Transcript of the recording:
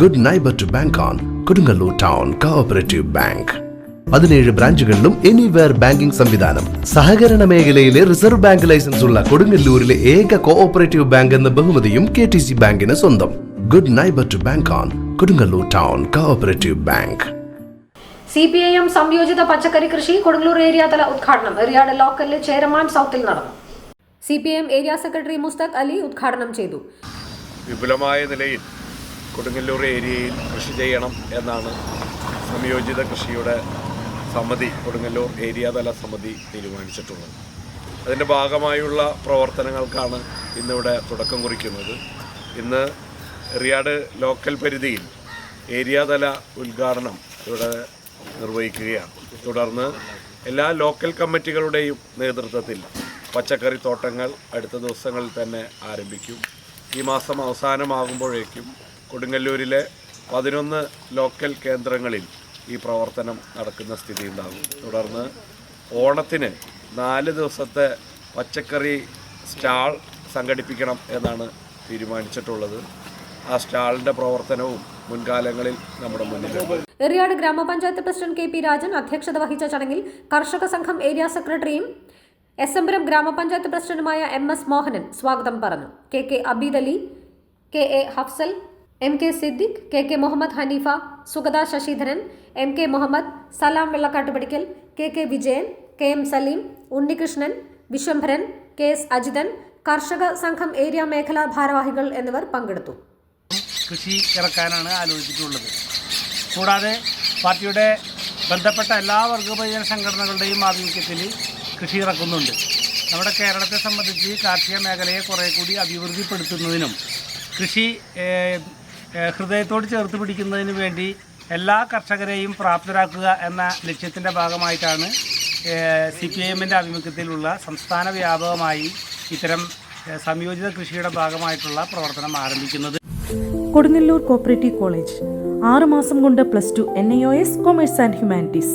Good neighbour to bank on Kodungallur town cooperative bank പതിനേഴ് ബ്രാഞ്ചുകളിലും anywhere banking സംവിധാനം സഹകരണ മേഖലയിലെ റിസർവ് ബാങ്ക് ലൈസൻസ് ഉള്ള കൊടുങ്ങല്ലൂരിലെ ഏക കോഓപ്പറേറ്റീവ് ബാങ്ക് എന്ന ബഹുമതിയും കെ ടി സി ബാങ്കിന് സ്വന്തം good neighbour to bank on Kodungallur town cooperative bank C P I M സംയോജിത പച്ചക്കറി കൃഷി കൊടുങ്ങല്ലൂർ ഏരിയ തല ഉദ്ഘാടനം എറിയാട് ലോക്കലിലെ ചേരമാൻ സൗത്തിൽ നടന്നു C P I M area secretary Mushtaq Ali ഉദ്ഘാടനം ചെയ്തു വിപുലമായ നിലയിൽ കൊടുങ്ങല്ലൂർ ഏരിയയിൽ കൃഷി ചെയ്യണം എന്നാണ് സംയോജിത കൃഷിയുടെ സമിതി കൊടുങ്ങല്ലൂർ ഏരിയാതല സമിതി തീരുമാനിച്ചിട്ടുള്ളത് അതിൻ്റെ ഭാഗമായുള്ള പ്രവർത്തനങ്ങൾക്കാണ് ഇന്നിവിടെ തുടക്കം കുറിക്കുന്നത് ഇന്ന് റിയാഡ് ലോക്കൽ പരിധിയിൽ ഏരിയാതല ഉദ്ഘാടനം ഇവിടെ നിർവഹിക്കുകയാണ് തുടർന്ന് എല്ലാ ലോക്കൽ കമ്മിറ്റികളുടെയും നേതൃത്വത്തിൽ പച്ചക്കറി തോട്ടങ്ങൾ അടുത്ത ദിവസങ്ങളിൽ തന്നെ ആരംഭിക്കും ഈ മാസം അവസാനമാകുമ്പോഴേക്കും കൊടുങ്ങല്ലൂരിലെ പതിനൊന്ന് ലോക്കൽ കേന്ദ്രങ്ങളിൽ ഈ പ്രവർത്തനം നടക്കുന്ന സ്ഥിതി ഉണ്ടാകും തുടർന്ന് ഓണത്തിന് നാല് ദിവസത്തെ പച്ചക്കറി സ്റ്റാൾ സംഘടിപ്പിക്കണം എന്നാണ് തീരുമാനിച്ചിട്ടുള്ളത് ആ സ്റ്റാളിൻ്റെ പ്രവർത്തനവും മുൻകാലങ്ങളിൽ നമ്മുടെ മുന്നിൽ എറിയാട് ഗ്രാമപഞ്ചായത്ത് പ്രസിഡന്റ് കെ പി രാജൻ അധ്യക്ഷത വഹിച്ച ചടങ്ങിൽ കർഷക സംഘം ഏരിയ സെക്രട്ടറിയും എസ് എംപുരം ഗ്രാമപഞ്ചായത്ത് പ്രസിഡന്റുമായ എം എസ് മോഹനൻ സ്വാഗതം പറഞ്ഞു K K Abeed Ali K A Hafsal M K Siddique K K Muhammad Haneefa Sugatha Sasidharan M K Muhammad Salam വെള്ളക്കാട്ടുപടിക്കൽ K K Vijayan K M Saleem Unnikrishnan Viswambharan K S Ajithan Karshaka Sangham area മേഖലാ ഭാരവാഹികൾ എന്നിവർ പങ്കെടുത്തു കൃഷി ഇറക്കാനാണ് ആലോചിച്ചിട്ടുള്ളത് കൂടാതെ പാർട്ടിയുടെ ബന്ധപ്പെട്ട എല്ലാ വർഗപരിചന സംഘടനകളുടെയും ആഭിമുഖ്യത്തിൽ കൃഷി ഇറക്കുന്നുണ്ട് നമ്മുടെ കേരളത്തെ സംബന്ധിച്ച് കാർഷിക മേഖലയെ കുറേ കൂടി അഭിവൃദ്ധിപ്പെടുത്തുന്നതിനും കൃഷി ഹൃദയത്തോട് ചേർത്ത് പിടിക്കുന്നതിന് വേണ്ടി എല്ലാ കർഷകരെയും പ്രാപ്തരാക്കുക എന്ന ലക്ഷ്യത്തിൻ്റെ ഭാഗമായിട്ടാണ് സി പി എമ്മിൻ്റെ ആഭിമുഖ്യത്തിലുള്ള സംസ്ഥാന വ്യാപകമായി ഇത്തരം സംയോജിത കൃഷിയുടെ ഭാഗമായിട്ടുള്ള പ്രവർത്തനം ആരംഭിക്കുന്നത് കൊടുങ്ങല്ലൂർ കോപ്പറേറ്റീവ് കോളേജ് ആറുമാസം കൊണ്ട് plus two N I O S commerce and humanities